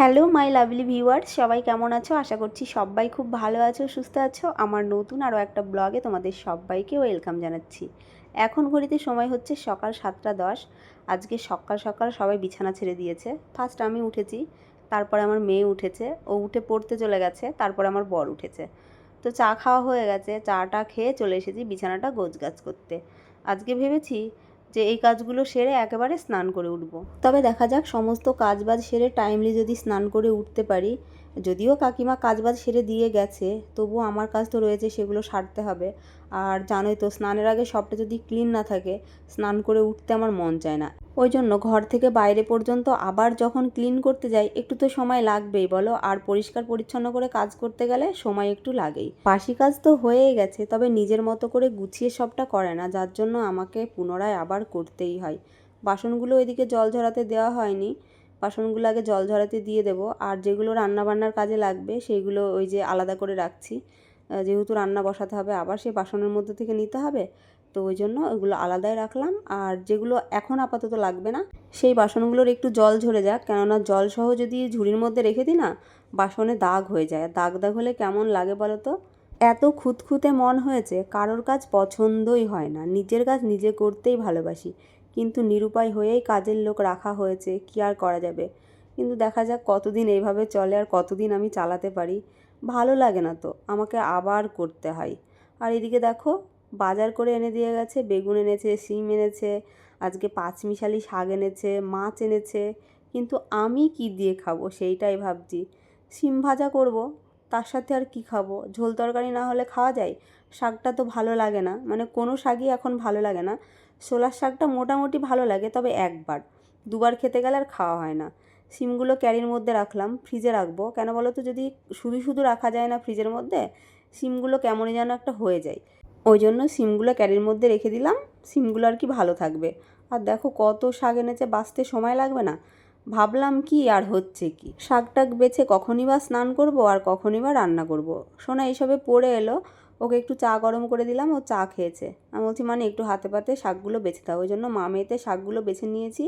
Hello, my lovely viewer সবাই কেমন আছো? আশা করছি সবাই খুব ভালো আছো, সুস্থ আছো। আমার নতুন আরও একটা ব্লগে তোমাদের সবাইকে ওয়েলকাম জানাচ্ছি। এখন ঘড়িতে সময় হচ্ছে সকাল সাতটা দশ। আজকে সকাল সকাল সবাই বিছানা ছেড়ে দিয়েছে। ফার্স্ট আমি উঠেছি, তারপরে আমার মেয়ে উঠেছে। ও উঠে পড়তে চলে গেছে, তারপরে আমার বর উঠেছে। তো চা খাওয়া হয়ে গেছে চাটা খেয়ে চলে এসেছি বিছানাটা গোছগাছ করতে। আজকে ভেবেছি যে এই কাজগুলো সেরে একেবারে স্নান করে উঠব। তবে দেখা যাক সমস্ত কাজবাজ সেরে টাইমলি যদি স্নান করে উঠতে পারি, যদিও কাকিমা কাজবাজ সেরে দিয়ে গেছে, তবুও আমার কাজ তো রয়েছে সেগুলো সারতে হবে। আর জানোই তো, স্নানের আগে সবটা যদি ক্লিন না থাকে, স্নান করে উঠতে আমার মন চায় না। ওই জন্য ঘর থেকে বাইরে পর্যন্ত আবার যখন ক্লিন করতে যাই, একটু তো সময় লাগবেই, বলো? আর পরিষ্কার পরিচ্ছন্ন করে কাজ করতে গেলে সময় একটু লাগেই। বাসি কাজ তো হয়েই গেছে, তবে নিজের মতো করে গুছিয়ে সবটা করে না, যার জন্য আমাকে পুনরায় আবার করতেই হয়। বাসনগুলো এদিকে জল ঝরাতে দেওয়া হয়নি। বাসনগুলো আগে জল ঝরাতে দিয়ে দেবো, আর যেগুলো রান্নাবান্নার কাজে লাগবে সেইগুলো ওই যে আলাদা করে রাখছি। যেহেতু রান্না বসাতে হবে, আবার সেই বাসনের মধ্যে থেকে নিতে হবে। তো ওই জন্য ওগুলো আলাদাই রাখলাম। আর যেগুলো এখন আপাতত লাগবে না, সেই বাসনগুলোর একটু জল ঝরে যাক। কেননা জল সহ যদি ঝুড়ির মধ্যে রেখে দিই না, বাসনে দাগ হয়ে যায়। দাগ দাগ হলে কেমন লাগে বলো তো? এত খুঁতখুঁতে মন হয়েছে, কারোর কাজ পছন্দই হয় না। নিজের কাজ নিজে করতেই ভালোবাসি। কিন্তু নিরুপায় হয়েই কাজের লোক রাখা হয়েছে, কি আর করা যাবে? কিন্তু দেখা যাক কতদিন এইভাবে চলে আর কতদিন আমি চালাতে পারি। ভালো লাগে না তো, আমাকে আবার করতে হয়। আর এদিকে দেখো, বাজার করে এনে দিয়ে গেছে, বেগুন এনেছে, শিম এনেছে, আজকে পাঁচমিশালি শাক এনেছে, মাছ এনেছে, কিন্তু আমি কি দিয়ে খাব সেইটাই ভাবছি। শিম ভাজা করব, তার সাথে আর কি খাব? ঝোল তরকারি না হলে খাওয়া যায়? শাকটা তো ভালো লাগে না মানে কোনো শাকই এখন ভালো লাগে না। ছোলার শাকটা মোটামুটি ভালো লাগে, তবে একবার। দুবার খেতে গেলে আর খাওয়া হয় না। সিমগুলো ক্যারির মধ্যে রাখলাম, ফ্রিজে রাখব। কেন বলো তো যদি শুধু শুধু রাখা যায় না ফ্রিজের মধ্যে, সিমগুলো কেমনই যেন একটা হয়ে যায়। ওই জন্য সিমগুলো ক্যারির মধ্যে রেখে দিলাম, সিমগুলো আর কি ভালো থাকবে। আর দেখো কত শাক এনেছে, বাঁচতে সময় লাগবে না। ভাবলাম কি আর হচ্ছে কি? শাক টাক বেছে কখনই বা স্নান করব আর কখনই বা রান্না করব। সোনা, এইসবে পড়ে এলো। ওকে একটু চা গরম করে দিলাম, ও চা খেয়েছে। আমি বলছি মানে একটু হাতে পাতে শাকগুলো বেছে দাও। ওই জন্য মা মেয়েতে শাকগুলো বেছে নিয়েছি,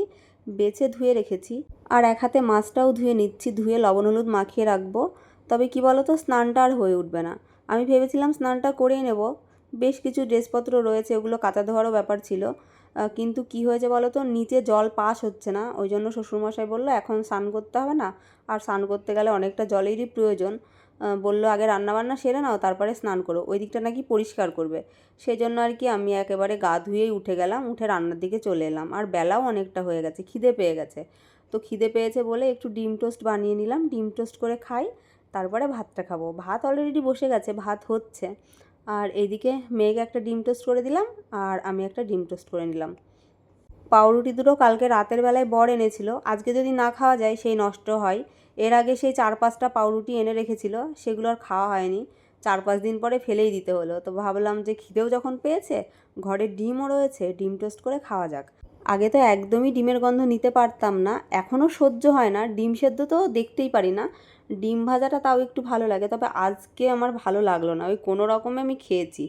বেছে ধুয়ে রেখেছি। আর এক হাতে মাছটাও ধুয়ে নিচ্ছি, ধুয়ে লবণ হলুদ মাখিয়ে রাখব। তবে কি বলো তো স্নানটা আর হয়ে উঠবে না। আমি ভেবেছিলাম স্নানটা করেই নেব। বেশ কিছু ড্রেসপত্র রয়েছে, ওগুলো কাঁচা ধোয়ারও ব্যাপার ছিল। কিন্তু কি হয়েছে বলো তো নিচে জল পাস হচ্ছে না। ওই জন্য শ্বশুরমশাই বলল, এখন স্নান করতে হবে না। আর স্নান করতে গেলে অনেকটা জলেরই প্রয়োজন। বলল, আগে রান্নাবান্না সেরে নাও, তারপরে স্নান করো। ওই দিকটা নাকি পরিষ্কার করবে। সেই জন্য আর কি আমি একেবারে গা ধুয়েই উঠে গেলাম, উঠে রান্নার দিকে চলে এলাম। আর বেলাও অনেকটা হয়ে গেছে, খিদে পেয়ে গেছে। তো খিদে পেয়েছে বলে একটু ডিম টোস্ট বানিয়ে নিলাম, ডিম টোস্ট করে খাই, তারপরে ভাতটা খাব। ভাত অলরেডি বসে গেছে, ভাত হচ্ছে। আর এইদিকে মেয়েকে একটা ডিম টোস্ট করে দিলাম, আর আমি একটা ডিম টোস্ট করে নিলাম। পাউরুটি দুটো কালকে রাতের বেলায় বর এনেছিল। আজকে যদি না খাওয়া যায়, সেই নষ্ট হয়। এর আগে সেই চার পাঁচটা পাউরুটি এনে রেখেছিল, সেগুলো আর খাওয়া হয়নি। চার পাঁচ দিন পরে ফেলেই দিতে হলো। তো ভাবলাম যে খিদেও যখন পেয়েছে, ঘরে ডিমও রয়েছে, ডিম টোস্ট করে খাওয়া যাক। আগে তো একদমই ডিমের গন্ধ নিতে পারতাম না, এখনও সহ্য হয় না। ডিম সেদ্ধ তো দেখতেই পারি না। ডিম ভাজাটা তাও একটু ভালো লাগে, তবে আজকে আমার ভালো লাগল না। ওই কোনো রকমে আমি খেয়েছি।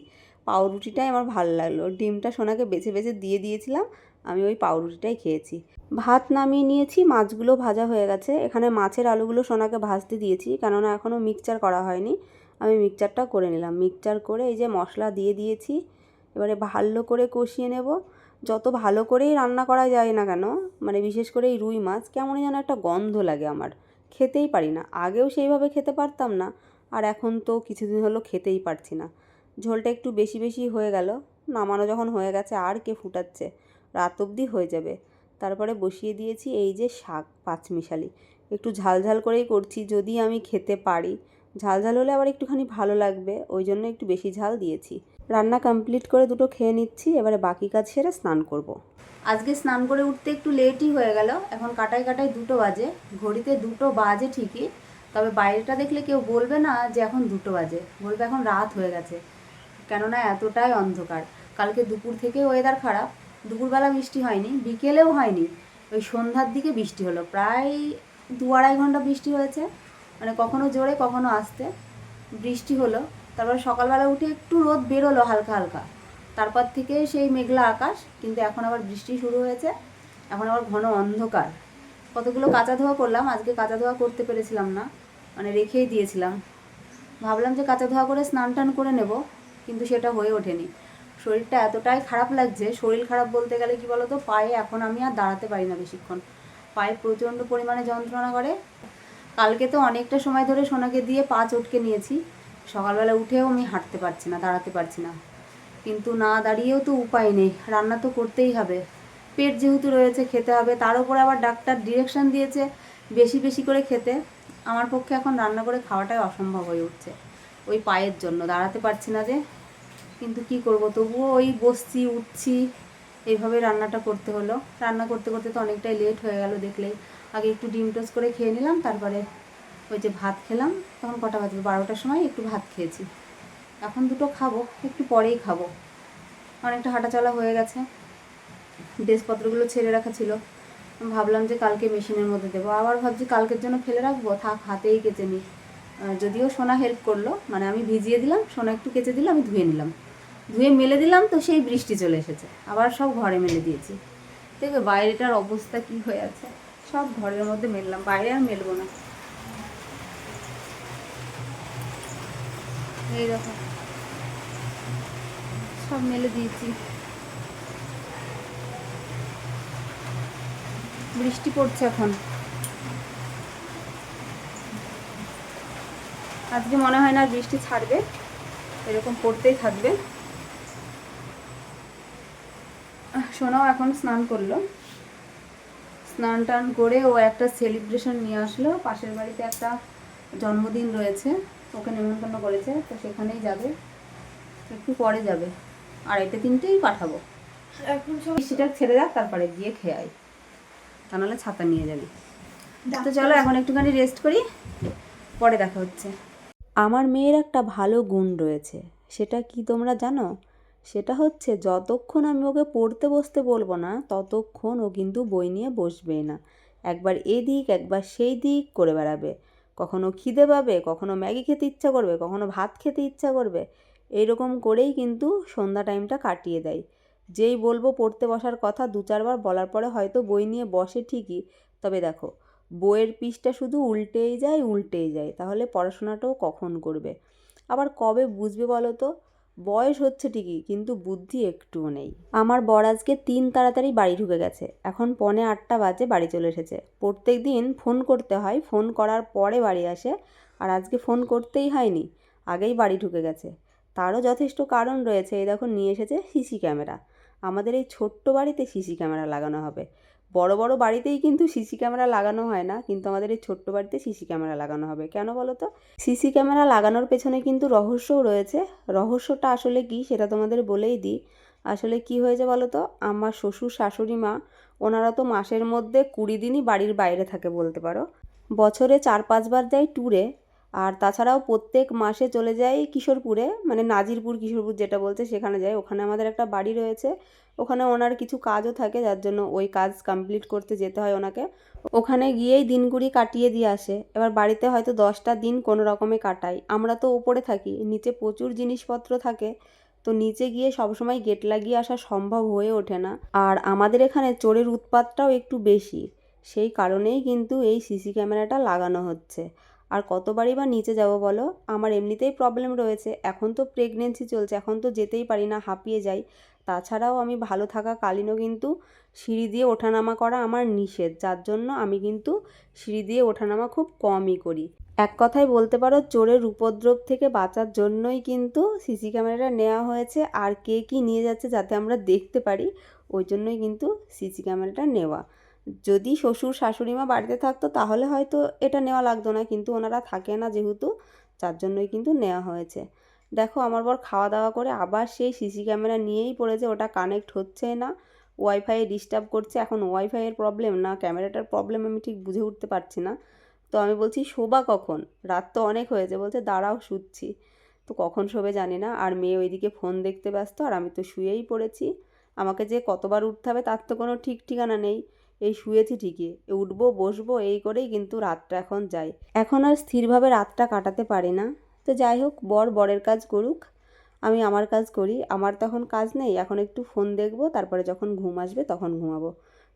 পাউরুটিটাই আমার ভালো লাগল। ডিমটা সোনাকে বেছে বেছে দিয়ে দিয়েছিলাম, আমি ওই পাউরুটিটাই খেয়েছি। ভাত নামিয়ে নিয়েছি, মাছগুলো ভাজা হয়ে গেছে। এখানে মাছের আলুগুলো সোনাকে ভাজতে দিয়েছি, কেননা এখনও মিক্সচার করা হয়নি। আমি মিক্সচারটা করে নিলাম। মিক্সচার করে এই যে মশলা দিয়ে দিয়েছি, এবারে ভালো করে কষিয়ে নেব। যত ভালো করেই রান্না করা যায় না কেন মানে বিশেষ করে এই রুই মাছ, কেমন যেন একটা গন্ধ লাগে আমার। খেতেই পারি না। আগেও সেইভাবে খেতে পারতাম না, আর এখন তো কিছুদিন হলো খেতেই পারছি না। ঝোলটা একটু বেশি বেশি হয়ে গেল, নামানো যখন হয়ে গেছে আর কে ফুটাচ্ছে, রাত অবধি হয়ে যাবে। তারপরে বসিয়ে দিয়েছি এই যে শাক পাঁচমিশালি। একটু ঝাল ঝাল করেই করছি যদি আমি খেতে পারি। ঝাল ঝাল হলে আবার একটুখানি ভালো লাগবে, ওই জন্য একটু বেশি ঝাল দিয়েছি। রান্না কমপ্লিট করে দুটো খেয়ে নিচ্ছি, এবারে বাকি কাজ সেরে স্নান করব। আজকে স্নান করে উঠতে একটু লেটই হয়ে গেল, এখন কাটায় কাটায় দুটো বাজে, ঘড়িতে দুটো বাজে ঠিকই, তবে বাইরেটা দেখলে কেউ বলবে না যে এখন দুটো বাজে, বলবে এখন রাত হয়ে গেছে, কেননা এতটাই অন্ধকার। কালকে দুপুর থেকে ওয়েদার খারাপ দুপুরবেলা বৃষ্টি হয়নি, বিকেলেও হয়নি, ওই সন্ধ্যার দিকে বৃষ্টি হলো, প্রায় দু আড়াই ঘণ্টা বৃষ্টি হয়েছে মানে কখনো জোরে, কখনো আসতে, বৃষ্টি হলো, তারপর সকালবেলা উঠে একটু রোদ বেরোলো হালকা হালকা, তারপর থেকে সেই মেঘলা আকাশ, কিন্তু এখন আবার বৃষ্টি শুরু হয়েছে, এখন আবার ঘন অন্ধকার, কতগুলো কাঁচা ধোয়া করলাম, আজকে কাঁচা ধোয়া করতে পেরেছিলাম না মানে রেখেই দিয়েছিলাম, ভাবলাম যে কাঁচা ধোয়া করে স্নান টান করে নেব, কিন্তু সেটা হয়ে ওঠেনি শরীরটা এতটাই খারাপ লাগছে, শরীর খারাপ বলতে গেলে কি বলতো, পায়ে এখন আমি আর দাঁড়াতে পারি না বেশিক্ষণ। পায়ে প্রচণ্ড পরিমাণে যন্ত্রণা করে। কালকে তো অনেকটা সময় ধরে সোনাকে দিয়ে পা চটকে নিয়েছি। সকালবেলা উঠেও আমি হাঁটতে পারছি না, দাঁড়াতে পারছি না। কিন্তু না দাঁড়িয়েও তো উপায় নেই, রান্না তো করতেই হবে। পেট যেহেতু রয়েছে, খেতে হবে, তার উপরে আবার ডাক্তার ডিরেকশন দিয়েছে বেশি বেশি করে খেতে। আমার পক্ষে এখন রান্না করে খাওয়াটাই অসম্ভব হয়ে উঠছে, ওই পায়ের জন্য। দাঁড়াতে পারছি না যে কিন্তু কি করব? তবুও ওই বসছি, উঠছি এইভাবে রান্নাটা করতে হলো। রান্না করতে করতে তো অনেকটাই লেট হয়ে গেল দেখলেই। আগে একটু ডিম টোস করে খেয়ে নিলাম, তারপরে ওই যে ভাত খেলাম, তখন কটা বাজবে? বারোটার সময় একটু ভাত খেয়েছি। এখন দুটো খাব, একটু পরেই খাব। অনেকটা হাঁটাচলা হয়ে গেছে। ড্রেসপত্রগুলো ছেড়ে রাখা ছিল। ভাবলাম যে কালকে মেশিনের মধ্যে দেবো। আবার ভাবছি কালকের জন্য ফেলে রাখব। থাক, হাতেই কেচে নিই। যদিও সোনা হেল্প করল মানে আমি ভিজিয়ে দিলাম, সোনা একটু কেচে দিল আমি ধুয়ে নিলাম। ধুয়ে মেলে দিলাম তো সেই বৃষ্টি চলে এসেছে। আবার সব ঘরে মেলে দিয়েছি। দেখবে বাইরেটার অবস্থা কি হয়ে আছে? সব ঘরের মধ্যে মেললাম, বাইরে আর মেলবো না। এই সব মেলে দিয়েছি। বৃষ্টি পড়ছে এখন। আজকে মনে হয় না বৃষ্টি ছাড়বে, এরকম পড়তেই থাকবে। সোনাও এখন স্নান করল। স্নান টান করে ও একটা সেলিব্রেশন নিয়ে আসলো। পাশের বাড়িতে একটা জন্মদিন রয়েছে ওকে নেমন্তন্ন করেছে তো সেখানেই যাবে। একটু পরে যাবে। আড়াইটে তিনটেই পাঠাবো। এখন সব বৃষ্টিটা ছেড়ে যাক তারপরে গিয়ে খেয়ে আয়। তা নাহলে ছাতা নিয়ে যাবি। তো চলো এখন একটুখানি রেস্ট করি পরে দেখা হচ্ছে। আমার মেয়ের একটা ভালো গুণ রয়েছে। সেটা কি তোমরা জানো? সেটা হচ্ছে, যতক্ষণ আমি ওকে পড়তে বসতে বলব না, ততক্ষণ ও কিন্তু বই নিয়ে বসবেই না। একবার এদিক, একবার সেই দিক করে বেড়াবে। কখনো খিদে পাবে, কখনো ম্যাগি খেতে ইচ্ছা করবে, কখনো ভাত খেতে ইচ্ছা করবে। এইরকম করেই কিন্তু সন্ধ্যা টাইমটা কাটিয়ে দেয়। যেই বলব পড়তে বসার কথা দু চারবার বলার পরে হয়তো বই নিয়ে বসে ঠিকই। তবে দেখো, বইয়ের পিসটা শুধু উল্টেই যায় উল্টেই যায়। তাহলে পড়াশোনাটাও কখন করবে? আবার কবে বুঝবে বলো তো? বয়স হচ্ছে ঠিকই, কিন্তু বুদ্ধি একটুও নেই। আমার বর আজকে তিন তাড়াতাড়ি বাড়ি ঢুকে গেছে। এখন পনে আটটা বাজে বাড়ি চলে এসেছে। প্রত্যেক দিন ফোন করতে হয়, ফোন করার পরে বাড়ি আসে, আর আজকে ফোন করতেই হয়নি, আগেই বাড়ি ঢুকে গেছে। তারও যথেষ্ট কারণ রয়েছে, এই দেখো নিয়ে এসেছে সিসি ক্যামেরা। আমাদের এই ছোট্ট বাড়িতে সিসি ক্যামেরা লাগানো হবে। বড় বড় বাড়িতেই কিন্তু সিসি ক্যামেরা লাগানো হয় না। কিন্তু আমাদের এই ছোট্ট বাড়িতে সিসি ক্যামেরা লাগানো হবে। কেন বলো তো? সিসি ক্যামেরা লাগানোর পেছনে কিন্তু রহস্যও রয়েছে। রহস্যটা আসলে কি সেটা তোমাদের বলেই দিই। আসলে কি হয়েছে বলো তো? আমার শ্বশুর, শাশুড়ি মা, ওনারা তো মাসের মধ্যে কুড়ি দিনই বাড়ির বাইরে থাকে বলতে পারো। বছরে চার, পাঁচবার যায় ট্যুরে আর তাছাড়াও প্রত্যেক মাসে চলে যায় কিশোরপুরে মানে নাজিরপুর কিশোরপুর যেটা বলছে সেখানে যাই। ওখানে আমাদের একটা বাড়ি রয়েছে। ওখানে ওনার কিছু কাজও থাকে, যার জন্য ওই কাজ কমপ্লিট করতে যেতে হয় ওনাকে। ওখানে গিয়েই দিনগুলি কাটিয়ে দিয়ে আসে। এবার বাড়িতে হয়তো দশটা দিন কোনো রকমে কাটাই। আমরা তো ওপরে থাকি, নিচে প্রচুর জিনিসপত্র থাকে। তো নিচে গিয়ে সবসময় গেট লাগিয়ে আসা সম্ভব হয়ে ওঠে না। আর আমাদের এখানে চোরের উৎপাতটাও একটু বেশি। সেই কারণেই কিন্তু এই সিসি ক্যামেরাটা লাগানো হচ্ছে। আর কতবারই বা নিচে যাব বলো? আমার এমনিতেই প্রবলেম রয়েছে। এখন তো প্রেগনেন্সি চলছে, এখন তো যেতেই পারি না, হাঁপিয়ে যাই। তাছাড়াও আমি ভালো থাকা কালীনও কিন্তু সিঁড়ি দিয়ে ওঠানামা করা আমার নিষেধ। যার জন্য আমি কিন্তু সিঁড়ি দিয়ে ওঠানামা খুব কমই করি। এক কথায় বলতে পারো, চোরের উপদ্রব থেকে বাঁচার জন্যই কিন্তু সিসি ক্যামেরাটা নেওয়া হয়েছে। আর কে কী নিয়ে যাচ্ছে যাতে আমরা দেখতে পারি, ওই জন্যই কিন্তু সিসি ক্যামেরাটা নেওয়া। যদি শ্বশুর শাশুড়ি মা বাড়িতে থাকতো, তাহলে হয়তো এটা নেওয়া লাগতো না। কিন্তু ওনারা থাকে না যেহেতু, যার জন্যই কিন্তু নেওয়া হয়েছে। দেখো, আমার বর খাওয়া দাওয়া করে আবার সেই সিসি ক্যামেরা নিয়েই পড়েছে, ওটা কানেক্ট হচ্ছে না। ওয়াইফাইয়ে ডিস্টার্ব করছে, এখন ওয়াইফাইয়ের প্রবলেম না ক্যামেরাটার প্রবলেম আমি ঠিক বুঝে উঠতে পারছি না। তো আমি বলছি, শোবা কখন? রাত তো অনেক হয়েছে। বলছে, দাঁড়াও, শুচ্ছি। তো কখন শোবে জানি না, আর মেয়ে ওইদিকে ফোন দেখতে ব্যস্ত, আর আমি তো শুয়েই পড়েছি। আমাকে যে কতবার উঠতে হবে, তার তো কোনো ঠিক ঠিকানা নেই। এই শুয়েছি ঠিকই। উঠবো, বসবো, এই করেই কিন্তু রাতটা এখন যাই এখন আর স্থিরভাবে রাতটা কাটাতে পারি না। তো যাই হোক, বর বরের কাজ করুক, আমি আমার কাজ করি। আমার তখন কাজ নেই, এখন একটু ফোন দেখব, তারপরে যখন ঘুম আসবে তখন ঘুমাবো।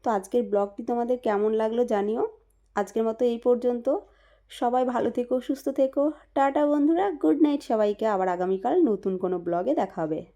তো আজকের ব্লগটি তোমাদের কেমন লাগল জানিও। আজকের মতো এই পর্যন্ত। সবাই ভালো থেকো, সুস্থ থেকো। টাটা বন্ধুরা, গুড নাইট সবাইকে। আবার আগামীকাল নতুন কোনো ব্লগে দেখা হবে।